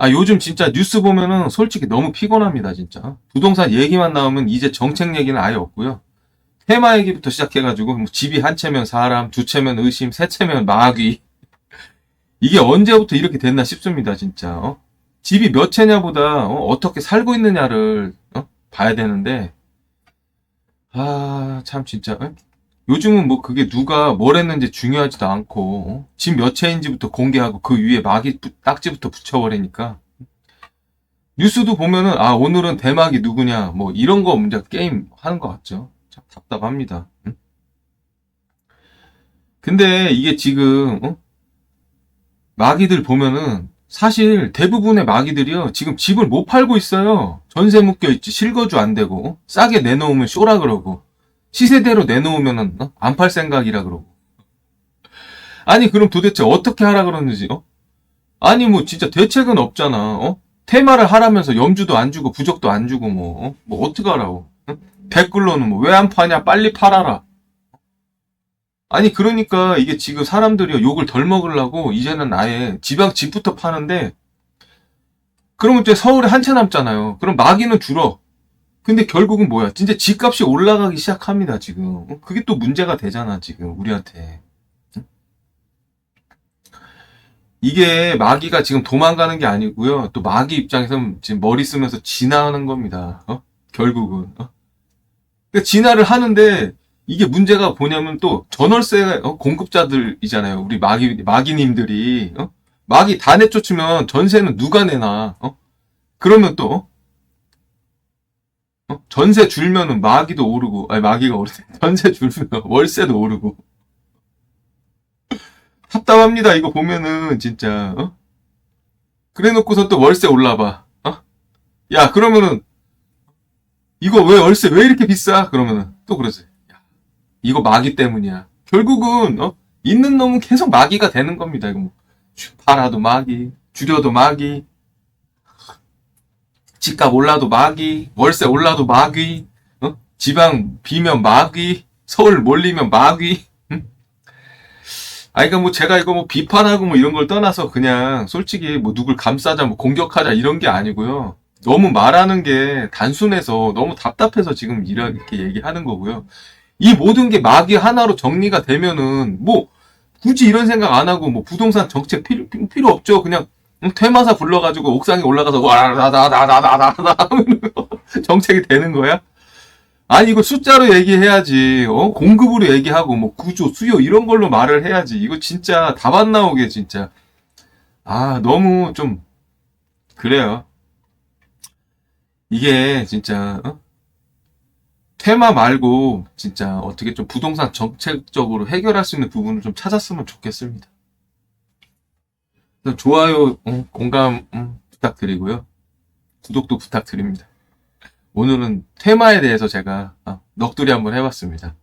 아, 요즘 진짜 뉴스 보면은 솔직히 너무 피곤합니다, 진짜. 부동산 얘기만 나오면 이제 정책 얘기는 아예 없고요. 테마 얘기부터 시작해가지고, 뭐 집이 한 채면 사람, 두 채면 의심, 세 채면 마귀. 이게 언제부터 이렇게 됐나 싶습니다, 진짜. 어? 집이 몇 채냐보다 어, 떻게 살고 있느냐를 어? 봐야 되는데, 아, 참 진짜. 어? 요즘은 뭐 그게 누가 뭘 했는지 중요하지도 않고 어? 집몇 채인지부터 공개하고 그 위에 부- 딱지부터 붙여버리니까 뉴스도 보면은 아 오늘은 대막이 누구냐 뭐 이런 거 문제 게임 하는 것 같죠 참 답답합니다 응? 근데 이게 지금 어? 마기들 보면은 사실 대부분의 마기들이요 지금 집을 못 팔고 있어요 전세 묶여 있지 실거주 안 되고 어? 싸게 내놓으면 쇼라 그러고 시세대로 내놓으면은 어? 안팔 생각이라 그러고. 아니 그럼 도대체 어떻게 하라 그러는지 어? 아니 뭐 진짜 대책은 없잖아. 어? 테마를 하라면서 염주도 안 주고 부적도 안 주고 뭐 어? 뭐 어떻게 하라고? 어? 댓글로는 뭐 왜 안 파냐 빨리 팔아라. 아니 그러니까 이게 지금 사람들이 욕을 덜 먹으려고 이제는 아예 지방 집부터 파는데 그러면 이제 서울에 한 채 남잖아요. 그럼 마기는 줄어. 근데 결국은 뭐야? 진짜 집값이 올라가기 시작합니다, 지금. 어? 그게 또 문제가 되잖아, 지금, 우리한테. 응? 이게 마귀가 지금 도망가는 게 아니고요. 또 마귀 입장에서는 지금 머리 쓰면서 진화하는 겁니다. 어? 결국은. 어? 그러니까 진화를 하는데 이게 문제가 뭐냐면 또 전월세 어? 공급자들이잖아요. 우리 마귀 마귀님들이 어? 마귀 다 내쫓으면 전세는 누가 내나? 어? 그러면 또 어? 전세 줄면은 마기도 오르고, 아니, 마기가 오르세. 전세 줄면 월세도 오르고. 답답합니다, 이거 보면은, 진짜, 어? 그래 놓고서 또 월세 올라봐, 어? 야, 그러면은, 이거 왜 월세 왜 이렇게 비싸? 그러면은, 또 그러지. 야, 이거 마기 때문이야. 결국은, 어? 있는 놈은 계속 마기가 되는 겁니다, 이거 뭐. 주- 팔아도 마기, 줄여도 마기, 집값 올라도 마귀, 월세 올라도 마귀, 어? 지방 비면 마귀, 서울 몰리면 마귀. 응? 아, 그러니까 뭐 제가 이거 뭐 비판하고 뭐 이런 걸 떠나서 그냥 솔직히 뭐 누굴 감싸자, 뭐 공격하자 이런 게 아니고요. 너무 말하는 게 단순해서 너무 답답해서 지금 이렇게 얘기하는 거고요. 이 모든 게 마귀 하나로 정리가 되면은 뭐 굳이 이런 생각 안 하고 뭐 부동산 정책 필요, 필요 없죠. 그냥 응, 퇴마사 불러가지고 옥상에 올라가서 와라라라라라라라 하면 정책이 되는 거야? 아니 이거 숫자로 얘기해야지. 어? 공급으로 얘기하고 뭐 구조, 수요 이런 걸로 말을 해야지. 이거 진짜 답안 나오게 진짜. 아 너무 좀 그래요. 이게 진짜 어? 테마 말고 진짜 어떻게 좀 부동산 정책적으로 해결할 수 있는 부분을 좀 찾았으면 좋겠습니다. 좋아요, 음, 공감 음, 부탁드리고요. 구독도 부탁드립니다. 오늘은 테마에 대해서 제가 아, 넋두리 한번 해봤습니다.